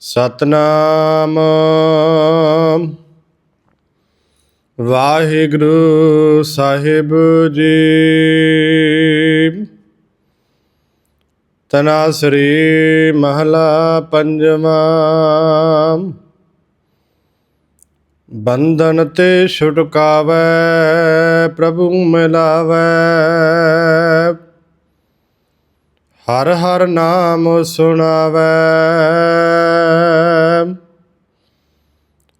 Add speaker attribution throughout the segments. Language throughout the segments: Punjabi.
Speaker 1: ਸਤਨਾਮ। ਵਾਹਿਗੁਰੂ ਸਾਹਿਬ ਜੀ। ਤਨਾਸਰੀ ਮਹਲਾ ਪੰਜਵਾਂ। ਬੰਧਨ ਤੇ ਛੁਟਕਾਵੈ, ਪ੍ਰਭੂ ਮਿਲਾਵੈ। ਹਰ ਹਰ ਨਾਮ ਸੁਣਾਵੈ।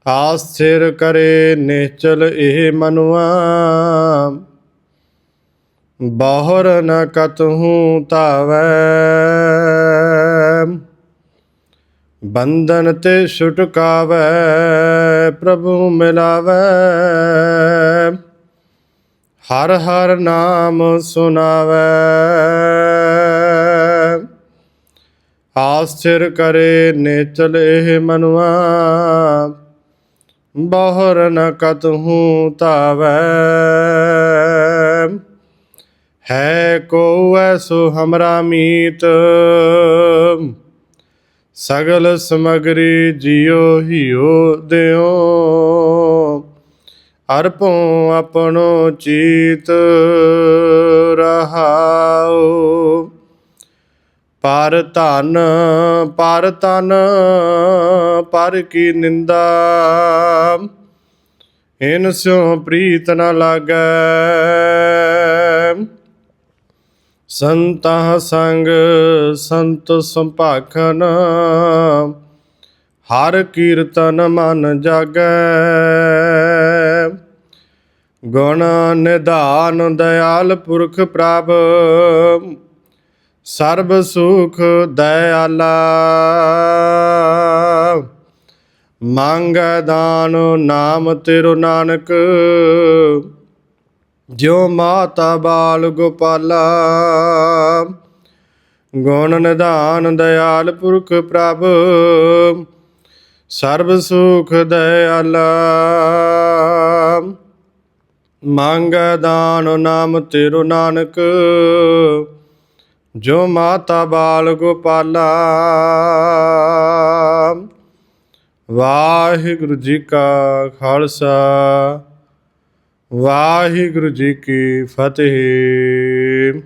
Speaker 1: ਆਸਥਿਰ ਕਰੇ ਨਿਚਲ ਇਹ ਮਨੁਆ। ਬਾਹਰ ਨ ਕਤਹੂ ਧਾਵੈ। ਬੰਧਨ ਤੇ ਛੁਟਕਾਵੈ, ਪ੍ਰਭੂ ਮਿਲਾਵੈ। ਹਰ ਹਰ ਨਾਮ ਸੁਨਾਵੈ। ਆਸ ਕਰੇ ਨੇਚਲ ਇਹ ਮਨੁਆ। ਬਹੁਰ ਨ ਕਤਹੂ ਧਾਵੈ। ਹੈ ਕੋ ਐਸੋ ਹਮਰਾ ਮੀਤ। ਸਗਲ ਸਮਗਰੀ ਜਿਉ ਹਿਉ ਦਿਓ ਅਰਪੋ ਆਪਣੋ ਚੀਤ ਰਹਾਉ। ਪਰ ਧਨ, ਪਰ ਤਨ ਪਰ ਕੀ ਨਿੰਦਾ? ਇਨ ਸਿਉ ਪ੍ਰੀਤ ਨ ਲਾਗੈ। ਸੰਤਾ ਸੰਗ ਸੰਤ ਸੰਭਾਖਨ, ਹਰ ਕੀਰਤਨ ਮਨ ਜਾਗੈ। ਗੁਣ ਨਿਧਾਨ ਦਇਆਲ ਪੁਰਖ ਪ੍ਰਭ ਸਰਬ ਸੁਖ ਦਇਆਲਾ। ਮੰਗ ਦਾਨ ਨਾਮ ਤੇਰੋ ਨਾਨਕ। ਜਿਉ ਮਾਤਾ ਬਾਲ ਗੋਪਾਲਾ। ਗੁਣ ਨਿਧਾਨ ਦਇਆਲ ਪੁਰਖ ਪ੍ਰਭ। ਸਰਬ ਸੁਖ ਦਇਆਲਾ। ਮੰਗ ਦਾਨ ਨਾਮ ਤੇਰੋ ਨਾਨਕ। ਜੋ ਮਾਤਾ ਬਾਲ ਗੋਪਾਲਾ। ਵਾਹਿਗੁਰੂ ਜੀ ਕਾ ਖਾਲਸਾ ਵਾਹਿਗੁਰੂ ਜੀ ਕੀ ਫਤਿਹ।